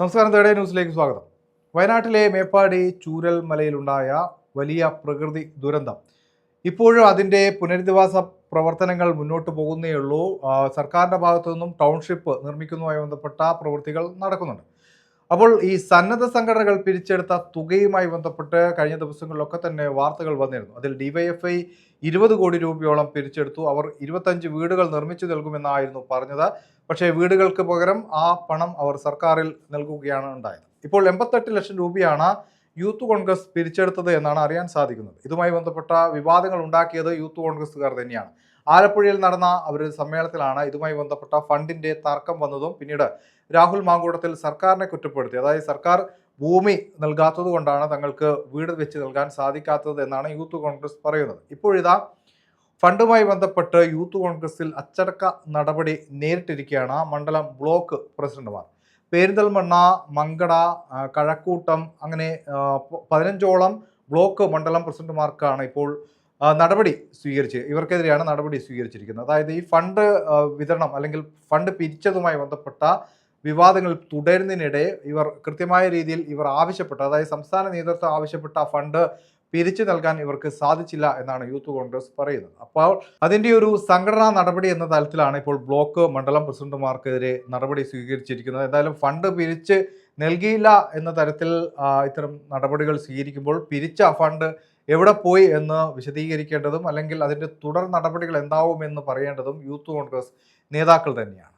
നമസ്കാരം തേടേ ന്യൂസിലേക്ക് സ്വാഗതം. വയനാട്ടിലെ മേപ്പാടി ചൂരൽ മലയിലുണ്ടായ വലിയ പ്രകൃതി ദുരന്തം. ഇപ്പോഴും അതിന്റെ പുനരധിവാസ പ്രവർത്തനങ്ങൾ മുന്നോട്ട് പോകുന്നേയുള്ളൂ. സർക്കാരിന്റെ ഭാഗത്തു നിന്നും ടൗൺഷിപ്പ് നിർമ്മിക്കുന്നതുമായി ബന്ധപ്പെട്ട പ്രവൃത്തികൾ നടക്കുന്നുണ്ട്. അപ്പോൾ ഈ സന്നദ്ധ സംഘടനകൾ പിരിച്ചെടുത്ത തുകയുമായി ബന്ധപ്പെട്ട് കഴിഞ്ഞ ദിവസങ്ങളിലൊക്കെ തന്നെ വാർത്തകൾ വന്നിരുന്നു. അതിൽ ഡിവൈഎഫ്ഐ ഇരുപത് കോടി രൂപയോളം പിരിച്ചെടുത്തു. അവർ ഇരുപത്തഞ്ച് വീടുകൾ നിർമ്മിച്ചു നൽകുമെന്നായിരുന്നു പറഞ്ഞത്. പക്ഷേ വീടുകൾക്ക് പകരം ആ പണം അവർ സർക്കാരിൽ നൽകുകയാണ് ഉണ്ടായത്. ഇപ്പോൾ എൺപത്തെട്ട് ലക്ഷം രൂപയാണ് യൂത്ത് കോൺഗ്രസ് പിരിച്ചെടുത്തത് എന്നാണ് അറിയാൻ സാധിക്കുന്നത്. ഇതുമായി ബന്ധപ്പെട്ട വിവാദങ്ങൾ ഉണ്ടാക്കിയത് യൂത്ത് കോൺഗ്രസ്സുകാർ തന്നെയാണ്. ആലപ്പുഴയിൽ നടന്ന അവരുടെ സമ്മേളനത്തിലാണ് ഇതുമായി ബന്ധപ്പെട്ട ഫണ്ടിന്റെ തർക്കം വന്നതും പിന്നീട് രാഹുൽ മാങ്കൂടത്തിൽ സർക്കാരിനെ കുറ്റപ്പെടുത്തി. അതായത് സർക്കാർ ഭൂമി നൽകാത്തത് കൊണ്ടാണ് തങ്ങൾക്ക് വീട് വെച്ച് നൽകാൻ സാധിക്കാത്തത് എന്നാണ് യൂത്ത് കോൺഗ്രസ് പറയുന്നത്. ഇപ്പോഴിതാ ഫണ്ടുമായി ബന്ധപ്പെട്ട് യൂത്ത് കോൺഗ്രസിൽ അച്ചടക്ക നടപടി നേരിട്ടിരിക്കുകയാണ് മണ്ഡലം ബ്ലോക്ക് പ്രസിഡന്റുമാർ. പെരിന്തൽമണ്ണ മങ്കട കഴക്കൂട്ടം അങ്ങനെ പതിനഞ്ചോളം ബ്ലോക്ക് മണ്ഡലം പ്രസിഡന്റുമാർക്കാണ് ഇപ്പോൾ നടപടി സ്വീകരിച്ച് ഇവർക്കെതിരെയാണ് നടപടി സ്വീകരിച്ചിരിക്കുന്നത്. അതായത് ഈ ഫണ്ട് വിതരണം അല്ലെങ്കിൽ ഫണ്ട് പിരിച്ചതുമായി ബന്ധപ്പെട്ട വിവാദങ്ങൾ തുടരുന്നതിനിടെ ഇവർ കൃത്യമായ രീതിയിൽ ഇവർ ആവശ്യപ്പെട്ട അതായത് സംസ്ഥാന നേതൃത്വം ആവശ്യപ്പെട്ട ഫണ്ട് പിരിച്ചു നൽകാൻ ഇവർക്ക് സാധിച്ചില്ല എന്നാണ് യൂത്ത് കോൺഗ്രസ് പറയുന്നത്. അപ്പോൾ അതിന്റെ ഒരു സംഘടനാ നടപടി എന്ന തലത്തിലാണ് ഇപ്പോൾ ബ്ലോക്ക് മണ്ഡലം പ്രസിഡന്റുമാർക്കെതിരെ നടപടി സ്വീകരിച്ചിരിക്കുന്നത്. എന്തായാലും ഫണ്ട് പിരിച്ച് നൽകിയില്ല എന്ന തരത്തിൽ ഇത്തരം നടപടികൾ സ്വീകരിക്കുമ്പോൾ പിരിച്ച ഫണ്ട് എവിടെ പോയി എന്ന് വിശദീകരിക്കേണ്ടതും അല്ലെങ്കിൽ അതിന്റെ തുടർ നടപടികൾ എന്താവും എന്ന് പറയേണ്ടതും യൂത്ത് കോൺഗ്രസ് നേതാക്കൾ തന്നെയാണ്.